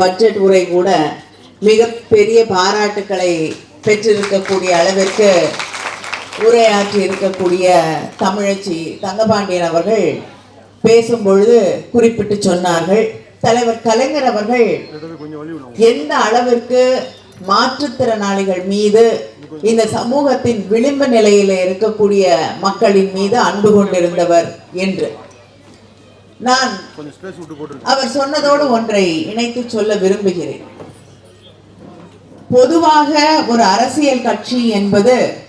Budget உரை கூட மிக பெரிய பாராட்டுக்களை பெற்றிருக்கக்கூடிய அளவிற்கு உரையாற்றி இருக்கக்கூடிய தமிழச்சி தங்கபாண்டியன் அவர்கள் பேசும்பொழுது குறிப்பிட்டு சொன்னார்கள். தலைவர் கலைஞர் அவர்கள் எந்த அளவிற்கு மாற்றுத்திறனாளிகள் மீது இந்த சமூகத்தின் விளிம்பு நிலையில இருக்கக்கூடிய மக்களின் மீது அன்பு கொண்டிருந்தவர் என்று. நான் அவர் சொன்னதோடு ஒன்றை இணைத்து சொல்ல விரும்புகிறேன். பொதுவாக ஒரு அரசியல் கட்சி என்பது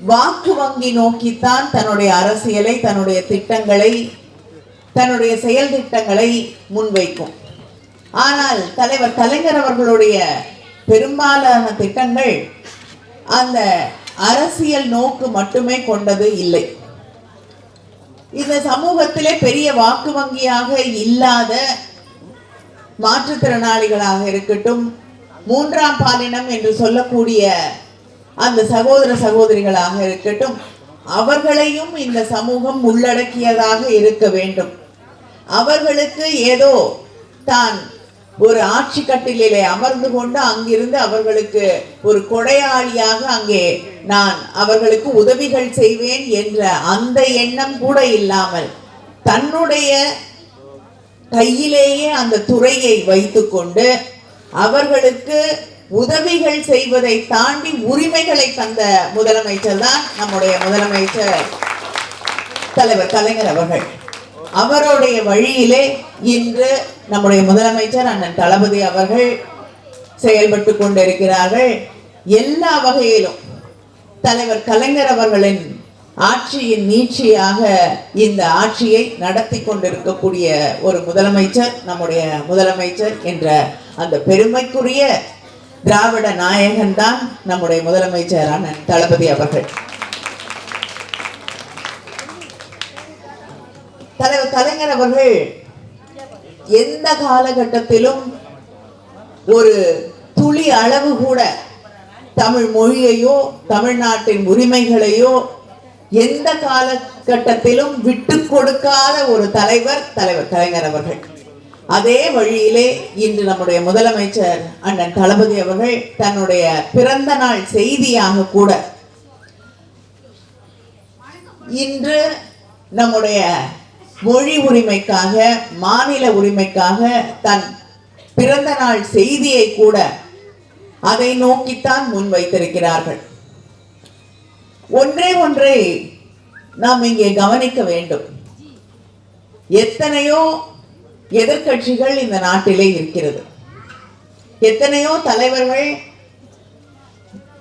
வாக்கு வங்கி நோக்கித்தான் தன்னுடைய அரசியலை தன்னுடைய திட்டங்களை தன்னுடைய செயல் திட்டங்களை முன்வைக்கும். ஆனால் தலைவர் கலைஞர் அவர்களுடைய பெரும்பாலான திட்டங்கள் அந்த அரசியல் நோக்கு மட்டுமே கொண்டது இல்லை. இந்த சமூகத்திலே பெரிய வாக்கு வங்கியாக இல்லாத மாற்றுத்திறனாளிகளாக இருக்கட்டும் மூன்றாம் பாலினம் என்று சொல்லக்கூடிய அந்த சகோதர சகோதரிகளாக இருக்கட்டும் அவர்களையும் இந்த சமூகம் உள்ளடக்கியதாக இருக்க வேண்டும். அவர்களுக்கு ஏதோ தான் ஒரு ஆட்சி கட்டிலே அமர்ந்து கொண்டு அங்கிருந்து அவர்களுக்கு ஒரு கொடையாளியாக அங்கே நான் அவர்களுக்கு உதவிகள் செய்வேன் என்ற அந்த எண்ணம் கூட இல்லாமல் தன்னுடைய கையிலேயே அந்த துறையை வைத்துக்கொண்டு அவர்களுக்கு உதவிகள் செய்வதை தாண்டி உரிமைகளை தந்த முதலமைச்சர் தான் நம்முடைய முதலமைச்சர் தலைவர் கலைஞர் அவர்கள். அவருடைய வழியிலே இன்று நம்முடைய முதலமைச்சர் அண்ணன் தளபதி அவர்கள் செயல்பட்டு கொண்டிருக்கிறார்கள். எல்லா வகையிலும் தலைவர் கலைஞர் அவர்களின் ஆட்சியின் நீட்சியாக இந்த ஆட்சியை நடத்தி கொண்டிருக்கக்கூடிய ஒரு முதலமைச்சர் நம்முடைய முதலமைச்சர் என்ற அந்த பெருமைக்குரிய திராவிட நாயகன் தான் நம்முடைய முதலமைச்சர் அண்ணன் தளபதி அவர்கள் தலைவர் கலைஞர் அவர்கள் எந்த காலகட்டத்திலும் ஒரு துளி அளவு கூட தமிழ் மொழியையோ தமிழ்நாட்டின் உரிமைகளையோ எந்த காலகட்டத்திலும் விட்டு கொடுக்காத ஒரு தலைவர் தலைவர் கலைஞர் அவர்கள். அதே வழியிலே இன்று நம்முடைய முதலமைச்சர் அண்ணன் தளபதி அவர்கள் தன்னுடைய பிறந்த நாள் செய்தியாக கூட இன்று நம்முடைய மொழி உரிமைக்காக மாநில உரிமைக்காக தன் பிறந்த நாள் செய்தியை கூட அதை நோக்கித்தான் முன்வைத்திருக்கிறார்கள். ஒன்றே ஒன்றை நாம் இங்கே கவனிக்க வேண்டும். எத்தனையோ எதிர்க்கட்சிகள் இந்த நாட்டிலே இருக்கிறது. எத்தனையோ தலைவர்கள்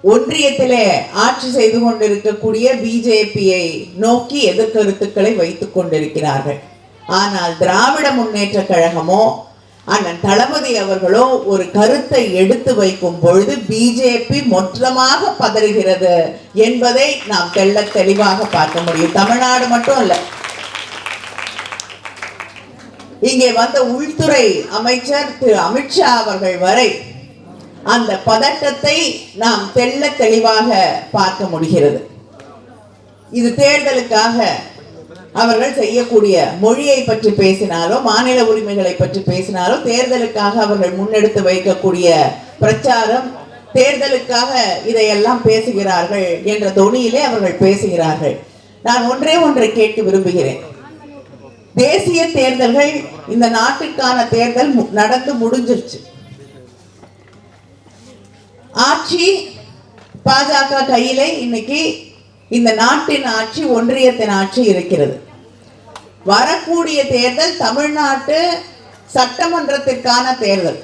ஒன்றியத்திலே ஆட்சி செய்து கொண்டிருக்கக்கூடிய பிஜேபியை நோக்கி எதிர்கருத்துக்களை வைத்துக் கொண்டிருக்கிறார்கள். ஆனால் திராவிட முன்னேற்ற கழகமோ அண்ணன் தளபதி அவர்களோ ஒரு கருத்தை எடுத்து வைக்கும் பொழுது பிஜேபி மொத்தமாக பதறுகிறது என்பதை நாம் தெள்ள தெளிவாக பார்க்க முடியும். தமிழ்நாடு மட்டும் அல்ல இங்கே வந்த உள்துறை அமைச்சர் திரு அமித்ஷா அவர்கள் வரை அந்த பதட்டத்தை நாம் தெள்ள தெளிவாக பார்க்க முடிகிறது. இது தேர்தலுக்காக அவர்கள் செய்யக்கூடிய மொழியை பற்றி பேசினாலோ மாநில உரிமைகளை பற்றி பேசினாலோ தேர்தலுக்காக அவர்கள் முன்னெடுத்து வைக்கக்கூடிய பிரச்சாரம் தேர்தலுக்காக இதையெல்லாம் பேசுகிறார்கள் என்ற தொனியிலே அவர்கள் பேசுகிறார்கள். நான் ஒன்றே ஒன்றை கேட்க விரும்புகிறேன். தேசிய தேர்தல்கள் இந்த நாட்டுக்கான தேர்தல் நடந்து முடிஞ்சிருச்சு. ஆட்சி பாஜக கையிலே இன்னைக்கு இந்த நாட்டின் ஆட்சி ஒன்றியத்தின் ஆட்சி இருக்கிறது. வரக்கூடிய தேர்தல் தமிழ்நாட்டு சட்டமன்றத்திற்கான தேர்தல்.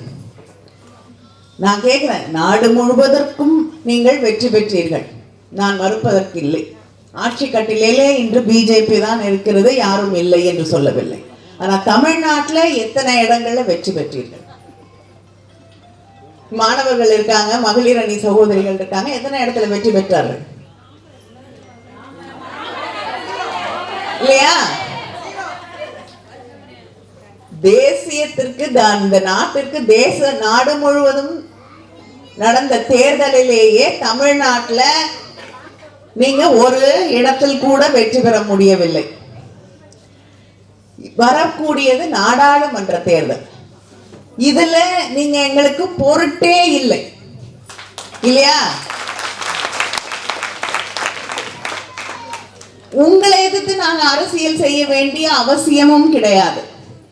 நான் கேட்கிறேன் நாடு முழுவதற்கும் நீங்கள் வெற்றி பெற்றீர்கள். நான் மறுப்பதற்கு இல்லை. ஆட்சி கட்டிலேயே இன்று பிஜேபி தான் இருக்கிறது யாரும் இல்லை என்று சொல்லவில்லை. ஆனா தமிழ்நாட்டில் எத்தனை இடங்களில் வெற்றி பெற்றீர்கள்? மாணவர்கள் இருக்காங்க மகளிர் அணி சகோதரிகள் இருக்காங்க. எத்தனை இடத்துல வெற்றி பெற்றார்கள் இல்லையா? தேசியத்திற்கு த- இந்த நாட்டிற்கு தேச நாடு முழுவதும் நடந்த தேர்தலிலேயே தமிழ்நாட்டுல நீங்க ஒரு இடத்தில் கூட வெற்றி பெற முடியவில்லை. வரக்கூடியது நாடாளுமன்ற தேர்தல். இதுல நீங்க எங்களுக்கு பொருட்டே இல்லை. இல்லையா? உங்களை எதிர்த்து நாங்க அரசியல் செய்ய வேண்டிய அவசியமும் கிடையாது.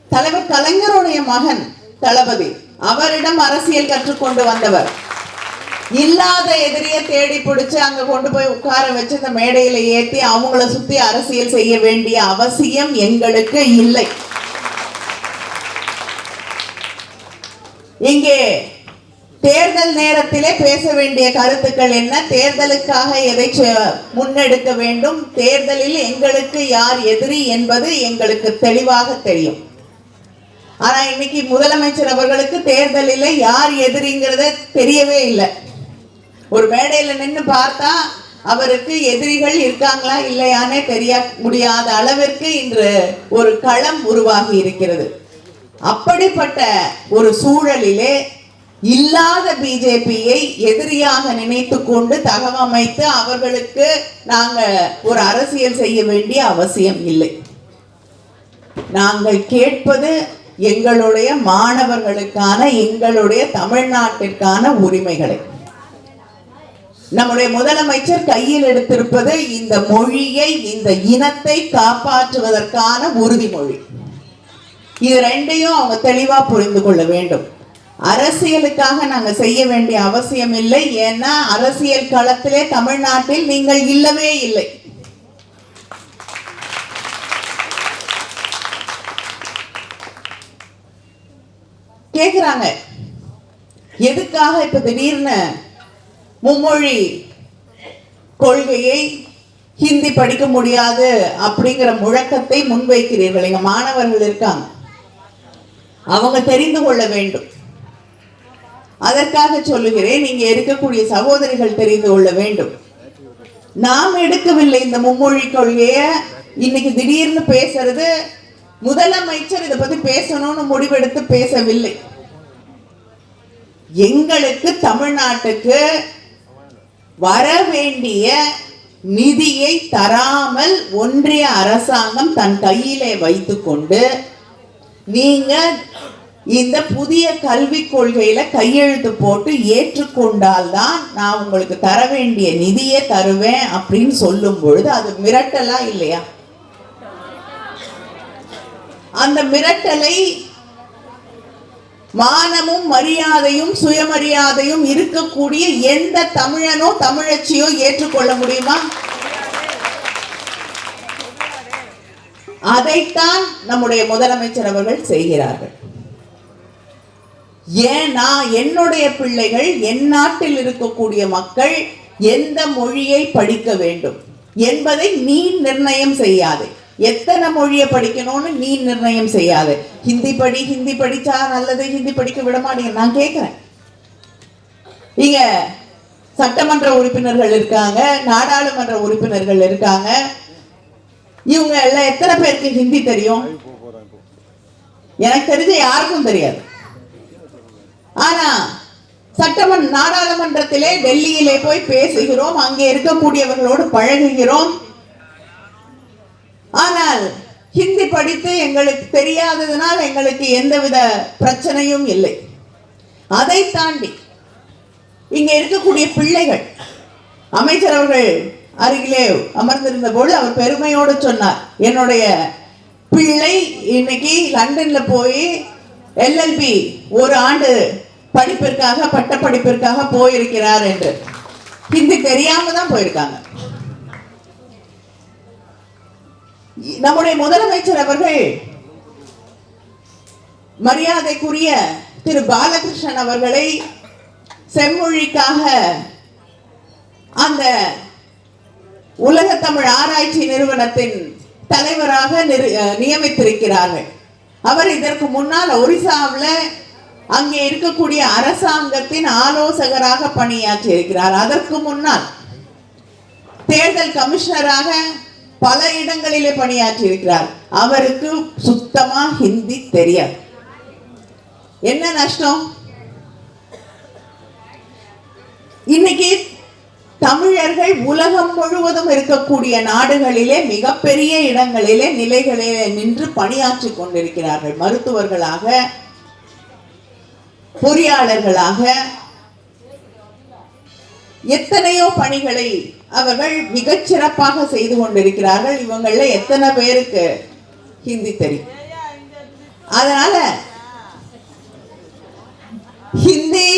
தலைவர் கலைஞருடைய மகன் தளபதி அவரிடம் அரசியல் கற்றுக்கொண்டு வந்தவர். இல்லாத எதிரிய தேடி பிடிச்சு அங்க கொண்டு போய் உட்கார வச்சு இந்த மேடையில ஏத்தி அவங்கள சுத்தி அரசியல் செய்ய வேண்டிய அவசியம் எங்களுக்கு இல்லை. இங்கே தேர்தல் நேரத்திலே பேச வேண்டிய கருத்துக்கள் என்ன? தேர்தலுக்காக எதை முன்னெடுக்க வேண்டும்? தேர்தலில் எங்களுக்கு யார் எதிரி என்பது எங்களுக்கு தெளிவாக தெரியும். ஆனா இன்னைக்கு முதலமைச்சர் அவர்களுக்கு தேர்தலில் யார் எதிரிங்கிறத தெரியவே இல்லை. ஒரு மேடையில நின்று பார்த்தா அவருக்கு எதிரிகள் இருக்காங்களா இல்லையானே தெரிய முடியாத அளவிற்கு இன்று ஒரு களம் உருவாகி இருக்கிறது. அப்படிப்பட்ட ஒரு சூழலிலே இல்லாத பிஜேபியை எதிரியாக நினைத்து கொண்டு தகவமைத்து அவர்களுக்கு நாங்கள் ஒரு அரசியல் செய்ய வேண்டிய அவசியம் இல்லை. நாங்கள் கேட்பது எங்களுடைய மாணவர்களுக்கான எங்களுடைய தமிழ்நாட்டிற்கான உரிமைகளை. நம்முடைய முதலமைச்சர் கையில் எடுத்திருப்பது இந்த மொழியை இந்த இனத்தை காப்பாற்றுவதற்கான உறுதிமொழி. இது ரெண்டையும் அவங்க தெளிவா புரிந்து கொள்ள வேண்டும். அரசியலுக்காக நாங்க செய்ய வேண்டிய அவசியம் இல்லை. ஏன்னா அரசியல் களத்திலே தமிழ்நாட்டில் நீங்கள் இல்லவே இல்லை. கேக்குறாங்க. எதுக்காக இப்ப திடீர்னு மும்மொழி கொள்கையை ஹிந்தி படிக்க முடியாது அப்படிங்கிற முழக்கத்தை முன்வைக்கிறீர்கள்? எங்க மாணவர்கள் இருக்காங்க. அவங்க தெரிந்து கொள்ள வேண்டும். அதற்காக சொல்லுகிறேன் நீங்க இருக்கக்கூடிய சகோதரிகள் தெரிந்து கொள்ள வேண்டும். நாம் எடுக்கவில்லை இந்த மும்மொழி கொள்கைய இன்னைக்கு திடீர்னு பேசுறது முதலமைச்சர் இதை பத்தி பேசணும்னு முடிவெடுத்து பேசவில்லை. எங்களுக்கு தமிழ்நாட்டுக்கு வர வேண்டிய நிதியை தராமல் ஒன்றிய அரசாங்கம் தன் கையிலே வைத்துக்கொண்டு நீங்க இந்த புதிய கல்விக் கொள்கையில கையெழுத்து போட்டு ஏற்றுக்கொண்டால்தான் நான் உங்களுக்கு தர வேண்டிய நிதியை தருவேன் அப்படின்னு சொல்லும் பொழுது அது மிரட்டலா இல்லையா? அந்த மிரட்டலை மானமும் மரியாதையும் சுயமரியாதையும் இருக்கக்கூடிய எந்த தமிழனோ தமிழச்சியோ ஏற்றுக்கொள்ள முடியுமா? அதைத்தான் நம்முடைய முதலமைச்சர் அவர்கள் செய்கிறார்கள். ஏன்னா என்னுடைய பிள்ளைகள் என் நாட்டில் இருக்கக்கூடிய மக்கள் எந்த மொழியை படிக்க வேண்டும் என்பதை நீ நிர்ணயம் செய்யாதே. எத்தனை மொழியை படிக்கணும்னு நீ நிர்ணயம் செய்யாது. ஹிந்தி படி ஹிந்தி படிச்சா நல்லது ஹிந்தி படிக்க விட மாட்டீங்க. நான் கேட்குறேன் இங்க சட்டமன்ற உறுப்பினர்கள் இருக்காங்க நாடாளுமன்ற உறுப்பினர்கள் இருக்காங்க இவங்க எல்லாம் எத்தனை பேருக்கு ஹிந்தி தெரியும்? எனக்கு தெரிஞ்ச யாருக்கும் தெரியாது. ஆனா சட்டமன் நாடாளுமன்றத்திலே டெல்லியிலே போய் பேசுகிறோம் அங்கே இருக்கக்கூடியவர்களோடு பழகுகிறோம். ஆனால் ஹிந்தி படித்து எங்களுக்கு தெரியாததுனால் எங்களுக்கு எந்தவித பிரச்சனையும் இல்லை. அதை தாண்டி இங்க இருக்கக்கூடிய பிள்ளைகள் அமைச்சர் அவர்கள் அருகிலே அமர்ந்திருந்த போது அவர் பெருமையோடு சொன்னார். என்னுடைய பிள்ளை இன்னைக்கு லண்டன்ல போய் எல்எல்பி ஒரு ஆண்டு படிப்பிற்காக பட்ட படிப்பிற்காக போயிருக்கிறார் என்று. ஹிந்தி தெரியாம தான் போயிருக்காங்க. நம்முடைய முதலமைச்சர் அவர்கள் மரியாதைக்குரிய திரு பாலகிருஷ்ணன் அவர்களை செம்மொழிக்காக அந்த உலக தமிழ் ஆராய்ச்சி நிறுவனத்தின் தலைவராக நியமித்திருக்கிறார்கள். அவர் இதற்கு முன்னால் ஒரிசாவில் அங்கே இருக்கக்கூடிய அரசாங்கத்தின் ஆலோசகராக பணியாற்றி இருக்கிறார் அதற்கு முன்னால் தேர்தல் கமிஷனராக பல இடங்களிலே பணியாற்றி இருக்கிறார் அவருக்கு சுத்தமா ஹிந்தி தெரியாது. என்ன நஷ்டம்? இன்னைக்கு தமிழர்கள் உலகம் முழுவதும் இருக்கக்கூடிய நாடுகளிலே மிகப்பெரிய இடங்களிலே நிலைகளிலே நின்று பணியாற்றி கொண்டிருக்கிறார்கள். மருத்துவர்களாக பொறியாளர்களாக எத்தனையோ பணிகளை அவர்கள் மிகச் சிறப்பாக செய்து கொண்டிருக்கிறார்கள். இவங்கள எத்தனை பேருக்கு ஹிந்தி தெரியும்? அதனால ஹிந்தி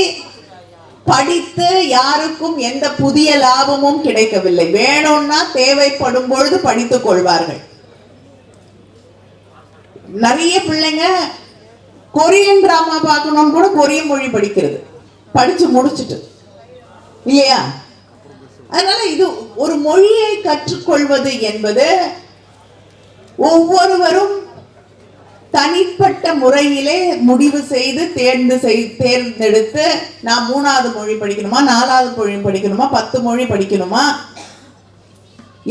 படித்து யாருக்கும் எந்த புதிய லாபமும் கிடைக்கவில்லை. வேணும்னா தேவைப்படும் பொழுது படித்துக் கொள்வார்கள். நிறைய பிள்ளைங்க கொரியன் டிராமா பார்க்கணும் கூட கொரியன் மொழி படிக்கிறது. படிச்சு முடிச்சுட்டு. இல்லையா? அதனால இது ஒரு மொழியை கற்றுக்கொள்வது என்பது ஒவ்வொருவரும் தனிப்பட்ட முறையிலே முடிவு செய்து தேர்ந்து செய் தேர்ந்தெடுத்து நான் மூணாவது மொழி படிக்கணுமா நாலாவது மொழி படிக்கணுமா பத்து மொழி படிக்கணுமா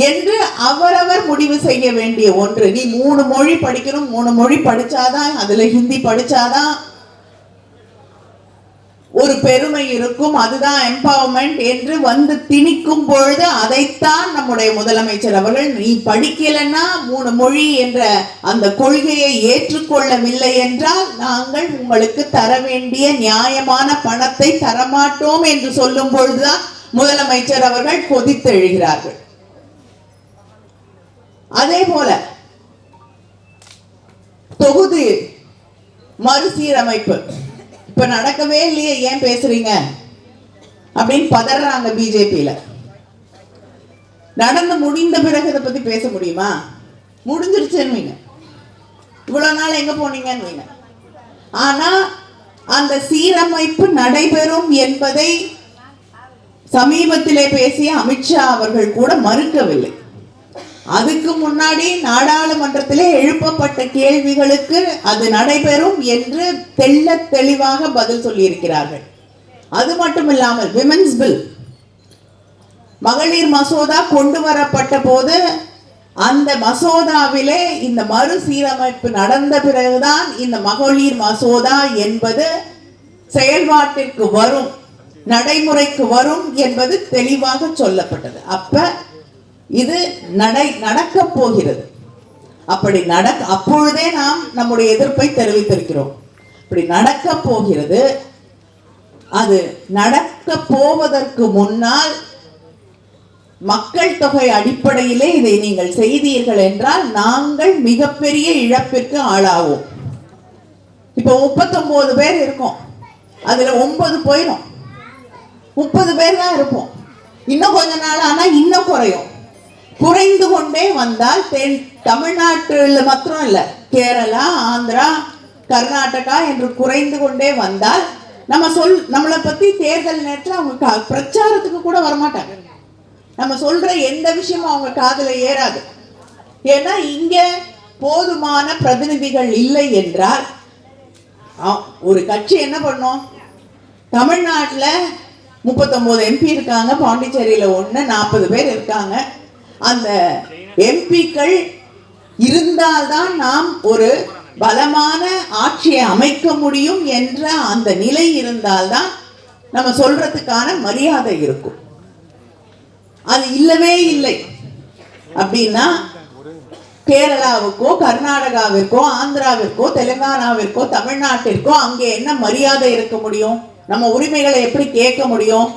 என்று அவரவர் முடிவு செய்ய வேண்டிய ஒன்று. நீ மூணு மொழி படிக்கணும் மூணு மொழி படிச்சாதான் அதுல ஹிந்தி படிச்சாதான் ஒரு பெருமை இருக்கும் அதுதான் எம்பவர்மெண்ட் என்று வந்து திணிக்கும் பொழுது அதைத்தான் நம்முடைய முதலமைச்சர் அவர்கள் நீ படிக்கலைன்னா மூணு மொழி என்ற அந்த கொள்கையை ஏற்றுக்கொள்ளவில்லை என்றால் நாங்கள் உங்களுக்கு தர வேண்டிய நியாயமான பணத்தை தரமாட்டோம் என்று சொல்லும் பொழுதுதான் முதலமைச்சர் அவர்கள் கொதித்தெழுகிறார்கள். அதே போல தொகுதி மறுசீரமைப்பு. இப்ப நடக்கவே இல்லையே ஏன் பேசுறீங்க? அப்படின்னு பதறாங்க பிஜேபியில. நடந்து முடிந்த பிறகு இதை பத்தி பேச முடியுமா? முடிஞ்சிருச்சுன்னு இவ்வளவு நாள் எங்க போனீங்கன்னு ஆனா அந்த சீரமைப்பு நடைபெறும் என்பதை சமீபத்திலே பேசிய அமித்ஷா அவர்கள் கூட மறுக்கவில்லை. அதுக்கு முன்னாடி நாடாளுமன்றத்திலே எழுப்பப்பட்ட கேள்விகளுக்கு அது நடைபெறும் என்று தெள்ள தெளிவாக பதில் சொல்லியிருக்கிறார்கள். அது மட்டும் இல்லாமல் விமென்ஸ் பில் மகளிர் மசோதா கொண்டு வரப்பட்ட போது அந்த மசோதாவிலே இந்த மறுசீரமைப்பு நடந்த பிறகுதான் இந்த மகளிர் மசோதா என்பது செயல்பாட்டிற்கு வரும் நடைமுறைக்கு வரும் என்பது தெளிவாக சொல்லப்பட்டது. அப்ப இது நடை நடக்க போகிறது. அப்படி நடக் அப்பொழுதே நாம் நம்முடைய எதிர்ப்பை தெரிவித்திருக்கிறோம். இப்படி நடக்க போகிறது. அது நடக்க போவதற்கு முன்னால் மக்கள் தொகை அடிப்படையிலே இதை நீங்கள் செய்தீர்கள் என்றால் நாங்கள் மிகப்பெரிய இழப்பிற்கு ஆளாவோம். இப்போ முப்பத்தொன்பது பேர் இருக்கோம். அதுல ஒன்பது போயிடும் முப்பது பேர் தான் இருப்போம். இன்னும் கொஞ்ச நாள் ஆனா இன்னும் குறையும். குறைந்து கொண்டே வந்தால் தென் தமிழ்நாட்டில் மாத்திரம் இல்லை கேரளா ஆந்திரா கர்நாடகா என்று குறைந்து கொண்டே வந்தால் நம்ம சொல் நம்மளை பத்தி தேர்தல் நேரத்தில் அவங்க கா- பிரச்சாரத்துக்கு கூட வரமாட்டாங்க. நம்ம சொல்ற எந்த விஷயமும் அவங்க காதில் ஏறாது. ஏன்னா இங்க போதுமான பிரதிநிதிகள் இல்லை என்றால் ஒரு கட்சி என்ன பண்ணும்? தமிழ்நாட்டில் முப்பத்தொம்போது எம்பி இருக்காங்க பாண்டிச்சேரியில் ஒன்று நாற்பது பேர் இருக்காங்க. அந்த எம்பிக்கள் இருந்தால்தான் நாம் ஒரு பலமான ஆட்சியை அமைக்க முடியும் என்ற அந்த நிலை இருந்தால்தான் நம்ம சொல்றதுக்கான மரியாதை இருக்கும். அது இல்லவே இல்லை. அப்படின்னா கேரளாவுக்கோ கர்நாடகாவிற்கோ ஆந்திராவிற்கோ தெலுங்கானாவிற்கோ தமிழ்நாட்டிற்கோ அங்கே என்ன மரியாதை இருக்க முடியும்? நம்ம உரிமைகளை எப்படி கேட்க முடியும்?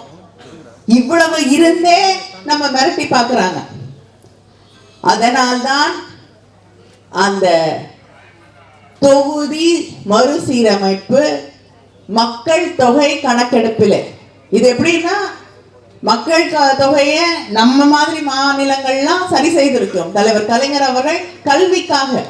இவ்வளவு இருந்தே நம்ம மிரட்டி பார்க்குறாங்க. அதனால்தான் அந்த தொகுதி மறுசீரமைப்பு மக்கள் தொகை கணக்கெடுப்பில். இது எப்படின்னா மக்கள் தொகையை நம்ம மாதிரி மாநிலங்கள்லாம் சரி செய்திருக்கோம். தலைவர் கலைஞர் அவர்கள் கல்விக்காக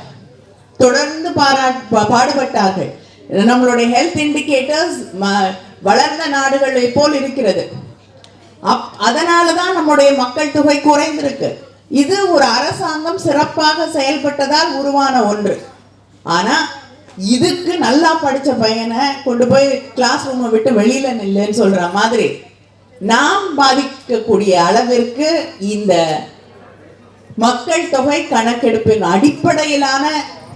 தொடர்ந்து பாராட் பாடுபட்டார்கள். நம்மளுடைய ஹெல்த் இண்டிகேட்டர்ஸ் வளர்ந்த நாடுகளை போல் இருக்கிறது. அப்- அதனால தான் நம்முடைய மக்கள் தொகை குறைந்திருக்கு. இது ஒரு அரசாங்கம் சிறப்பாக செயல்பட்டதால் உருவான ஒன்று. ஆனா இதுக்கு நல்லா படிச்ச பையனை கொண்டு போய் கிளாஸ் ரூமை விட்டு வெளியில நில்லுன்னு சொல்ற மாதிரி நாம் பாதிக்கக்கூடிய அளவிற்கு இந்த மக்கள் தொகை கணக்கெடுப்பின் அடிப்படையிலான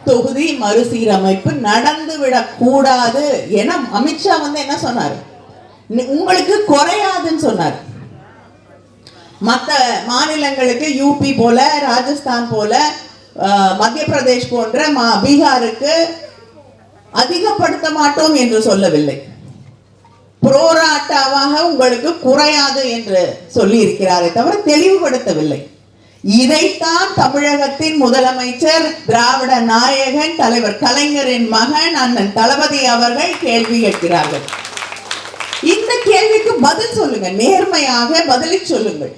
தொகுதி மறுசீரமைப்பு நடந்துவிடக் கூடாது என அமித்ஷா வந்து என்ன சொன்னார்? உங்களுக்கு குறையாதுன்னு சொன்னார். மற்ற மாநிலங்களுக்கு யூபி போல ராஜஸ்தான் போல மத்திய பிரதேஷ் போன்ற மா பீகாருக்கு அதிகப்படுத்த மாட்டோம் என்று சொல்லவில்லை. புரோராட்டாவாக உங்களுக்கு குறையாது என்று சொல்லி இருக்கிறாரே தவிர தெளிவுபடுத்தவில்லை. இதைத்தான் தமிழகத்தின் முதலமைச்சர் திராவிட நாயகன் தலைவர் கலைஞரின் மகன் அண்ணன் தளபதி அவர்கள் கேள்வி கேட்கிறார்கள். இந்த கேள்விக்கு பதில் சொல்லுங்க நேர்மையாக பதிலை சொல்லுங்கள்.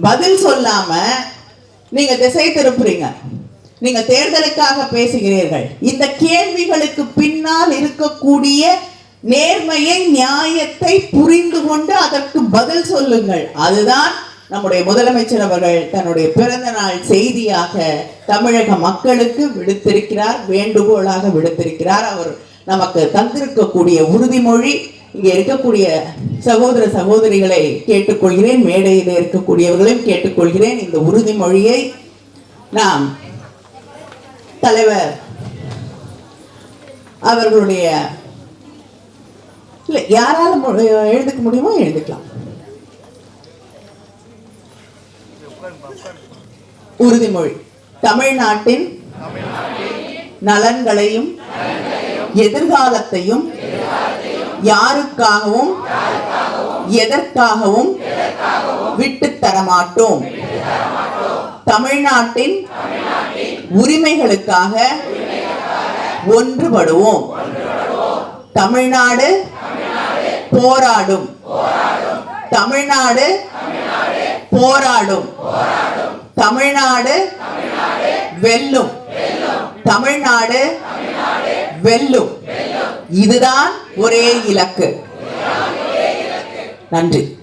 பதில் சொல்லாம நீங்க திசை திருப்புறீங்க. நீங்க தேர்தலுக்காக பேசுகிறீர்கள். இந்த கேள்விகளுக்கு பின்னால் இருக்கக்கூடிய நேர்மையை நியாயத்தை புரிந்து கொண்டு அதற்கு பதில் சொல்லுங்கள். அதுதான் நம்முடைய முதலமைச்சர் அவர்கள் தன்னுடைய பிறந்த நாள் செய்தியாக தமிழக மக்களுக்கு விடுத்திருக்கிறார் வேண்டுகோளாக விடுத்திருக்கிறார். அவர் நமக்கு தந்திருக்கக்கூடிய உறுதிமொழி இங்கே இருக்கக்கூடிய சகோதர சகோதரிகளை கேட்டுக்கொள்கிறேன். மேடையில் இருக்கக்கூடியவர்களையும் கேட்டுக்கொள்கிறேன். இந்த உறுதிமொழியை நாம் தலைவர் அவர்களுடைய இல்லை யாரால எழுதுக்க முடியுமோ எழுதிக்கலாம். உறுதிமொழி தமிழ்நாட்டின் நலன்களையும் எதிர்காலத்தையும் யாருக்காகவும் எதற்காகவும் விட்டு தரமாட்டோம். தமிழ்நாட்டின் உரிமைகளுக்காக ஒன்றுபடுவோம். தமிழ்நாடு போராடும். தமிழ்நாடு போராடும். தமிழ்நாடு வெல்லும். தமிழ்நாடு வெல்லும். இதுதான் ஒரே இலக்கு. நன்றி.